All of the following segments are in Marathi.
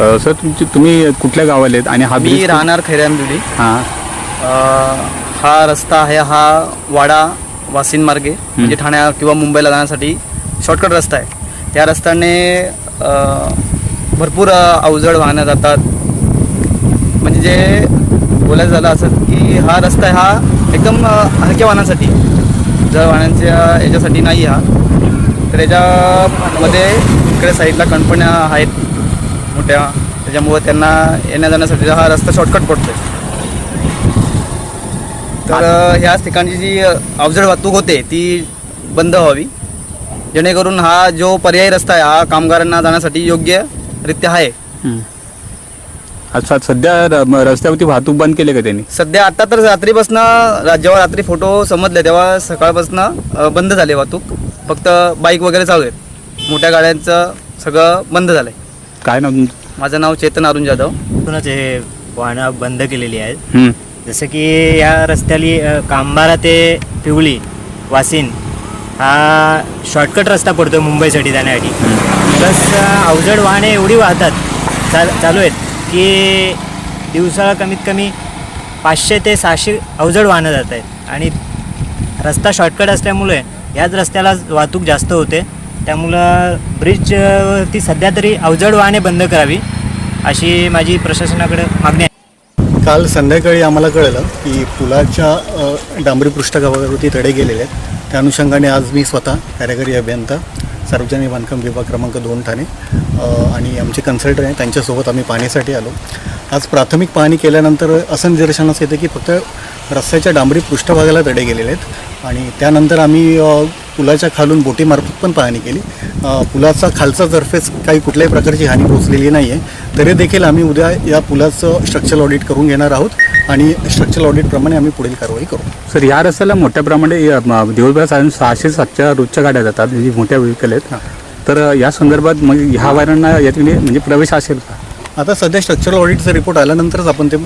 अ, सर तुमची तुम्ही कुठल्या गावाला आहेत? आणि हा मी ब्रिज राहणार खैऱ्यानबिडी हां. हा रस्ता आहे हा वाडा वासिन मार्गे म्हणजे ठाण्या किंवा मुंबईला जाण्यासाठी शॉर्टकट रस्ता आहे. त्या रस्त्याने अ, भरपूर अ, अवजड वाहनं जातात. म्हणजे जे बोलायचं झालं असं की हा रस्ता आहे हा एकदम अ, हलक्या वाहनांसाठी. वाहनांच्या याच्यासाठी नाही हा तर याच्यामध्ये इकडे साईडला कंपन्या आहेत मोठ्या. त्याच्यामुळे त्यांना येण्या जाण्यासाठी हा रस्ता शॉर्टकट पडतो तर ह्याच ठिकाणची जी अवजड वाहतूक होते ती बंद व्हावी. जेणेकरून हा जो पर्यायी रस्ता आहे हा कामगारांना जाण्यासाठी योग्यरित्या आहे. अच्छा सध्या म- रस्त्यावरती वाहतूक बंद केली का त्यांनी? सध्या आता तर रात्रीपासनं जेव्हा रात्री फोटो समजले तेव्हा सकाळपासनं बंद झाले वाहतूक. फक्त बाईक वगैरे चालू आहेत. मोठ्या गाड्यांचं सगळं बंद झालं आहे काय नाव तुमचं? माझं नाव चेतन अरुण जाधव. म्हणूनच हे वाहनं बंद केलेली आहेत? हं. जसं की या रस्त्याली अ, कांबारा ते पिवळी वासिन हा शॉर्टकट रस्ता पडतो मुंबईसाठी जाण्यासाठी. प्लस अ, अवजड वाहने एवढी वाहतात चाल चालू आहेत. की दिवसाला कमीत कमी पाचशे ते सहाशे अवजड वाहनं जात आहेत. आणि रस्ता शॉर्टकट असल्यामुळे याच रस्त्याला वाहतूक जास्त होते. त्यामुळं ब्रिज ती सध्या तरी अवजड वाहने बंद करावी अशी माझी प्रशासनाकडे मागणी आहे. काल संध्याकाळी आम्हाला कळलं की पुलाच्या डांबरी पृष्ठभागावरती तडे गेलेले आहेत. त्या अनुषंगाने आज मी स्वतः कार्यकारी अभियंता सार्वजनिक बांधकाम विभाग क्रमांक दोन ठाणे. आणि आमचे कन्सल्टंट आहे त्यांच्यासोबत आम्ही पाहणीसाठी आलो. आज प्राथमिक पाहणी केल्यानंतर असं निदर्शनास येतं की फक्त रस्त्याच्या डांबरी पृष्ठभागाला तडे गेलेले आहेत. आणि त्यानंतर आम्ही पुलाच्या खालून बोटीमार्फत पण पाहणी केली. पुलाचा खालचा सरफेस काही कुठल्याही प्रकारची हानी पोचलेली नाही आहे तरी देखील आम्ही उद्या या पुलाचं स्ट्रक्चरल ऑडिट करून घेणार आहोत आणि स्ट्रक्चरल ऑडिटप्रमाणे आम्ही पुढील कारवाई करू. सर या रस्त्याला मोठ्या प्रमाणे दिवसभरात साधारण सहाशे सातच्या रोजच्या गाड्या जातात जी मोठ्या व्हेकल आहेत. तर या संदर्भात मग ह्या वायरांना यातून म्हणजे प्रवेश असेल का? आता सध्या स्ट्रक्चरल ऑडिटचा रिपोर्ट आल्यानंतरच आपण ते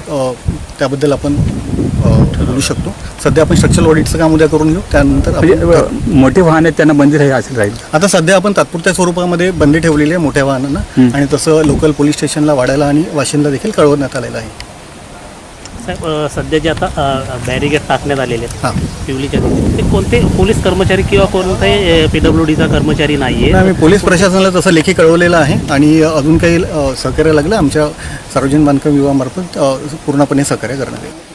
त्याबद्दल आपण बोलू शकतो. सध्या आपण स्ट्रक्चरल ऑडिटचं काम उद्या करून घेऊ. त्यानंतर म्हणजे मोठे वाहन आहेत त्यांना बंदी राहील असेल राहील. आता सध्या आपण तात्पुरत्या स्वरूपामध्ये बंदी ठेवलेली आहे मोठ्या वाहनांना. आणि तसं लोकल पोलीस स्टेशनला वाड्याला आणि वाशिंदला देखील कळवण्यात आलेलं आहे. साहेब सध्या जे आता बॅरिगेड टाकण्यात आलेले आहेत हां. पिवलीच्या ते कोणते पोलीस कर्मचारी किंवा कोणते पी डब्ल्यू डीचा कर्मचारी नाही आहे आम्ही पोलीस प्रशासनाला तसं लेखी कळवलेलं आहे. आणि अजून काही सहकार्य लागलं आमच्या सार्वजनिक बांधकाम विभागामार्फत पूर्णपणे सहकार्य करण्यात येईल.